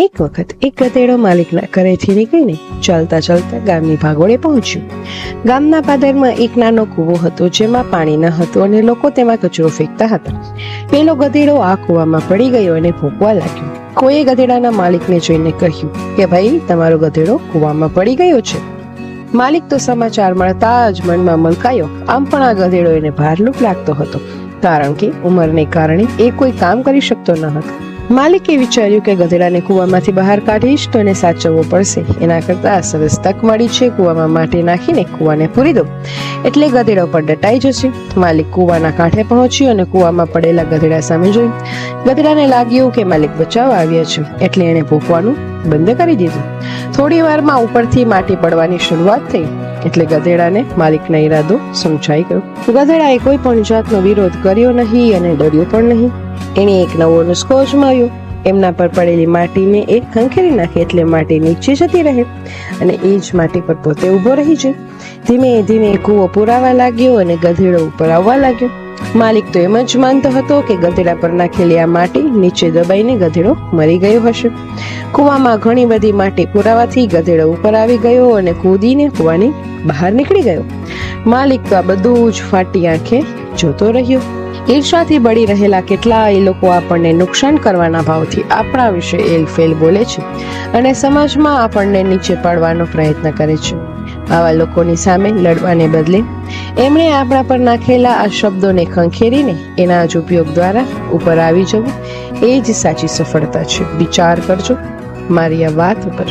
એક વખત એક ગધેડો માલિકના ઘરેથી નીકળીને ચાલતા ચાલતા ગામની ભાગોળે પહોંચ્યું. ગામના પાદરમાં એક નાનો કૂવો હતો જેમાં પાણી ન હતું અને લોકો તેમાં કચરો ફેંકતા હતા. પેલો ગધેડો આ કૂવામાં પડી ગયો અને ભૂકવા લાગ્યો. કોઈએ ગધેડાના માલિકને જોઈને કહ્યું કે ભાઈ, તમારો ગધેડો કૂવામાં પડી ગયો છે. માલિક તો સમાચાર મળતા જ મનમાં મલકાયો. આમ પણ આ ગધેડો એને ભારલુક લાગતો હતો, કારણ કે ઉંમરને કારણે એ કોઈ કામ કરી શકતો ન હતો. માલિકે વિચાર્યું કે ગધેડાને કૂવામાંથી બહાર કાઢીશ તો એને સાચવવો પડશે. એના કરતાં સરસ તક મળી છે, કૂવામાં માટી નાખીને કૂવાને પૂરી દો. એટલે ગધેડો પર દટાઈ જશે. માલિક કૂવાના કાંઠે પહોંચ્યો અને કૂવામાં પડેલા ગધેડા સામે જોયું. ગધેડાને લાગ્યું કે માલિક બચાવવા આવ્યા છે, એટલે એણે ભૂખવાનું બંધ કરી દીધું. થોડી વારમાં ઉપરથી માટી પડવાની શરૂઆત થઈ. એટલે ગધેડાને માલિકનો ઈરાદો સમજાઈ ગયો. ગધેડાએ કોઈ પણ જાતનો વિરોધ કર્યો નહીં અને ડર્યો પણ નહીં. એણે એક નવો નુસ્ખો અજમાવ્યો. એમના પર પડેલી માટીને એ ખંખેરી નાખી એટલે માટી નીચે જતી રહે અને એ જ માટી પર પોતે ઊભો રહી જાય. ધીમે ધીમે કૂવો પુરાવા લાગ્યો અને ગધેડો ઉપર આવવા લાગ્યો. માલિક તો એમ જ માનતો હતો કે ગધેડા પર નાખેલી આ માટી નીચે દબાઈને ગધેડો મરી ગયો હશે. કૂવામાં ઘણી બધી માટી પુરાવાથી ગધેડો ઉપર આવી ગયો અને કૂદીને કૂવાની બહાર નીકળી ગયો. માલિક તો આ બધું જ ફાટી આંખે જોતો રહ્યો. ઈર્ષાથી બળી રહેલા કેટલાય લોકો આપણને નુકસાન કરવાના ભાવથી આપણા વિશે એલફેલ બોલે છે અને સમાજમાં આપણને નીચે પાડવાનો પ્રયત્ન કરે છે. આવા લોકોની સામે લડવાને બદલે એમણે આપણા પર નાખેલા આ શબ્દોને ખંખેરીને એના જ ઉપયોગ દ્વારા ઉપર આવી જવું. એ જ સાચી સફળતા છે. વિચાર કરજો. મારી આ વાત ઉપર.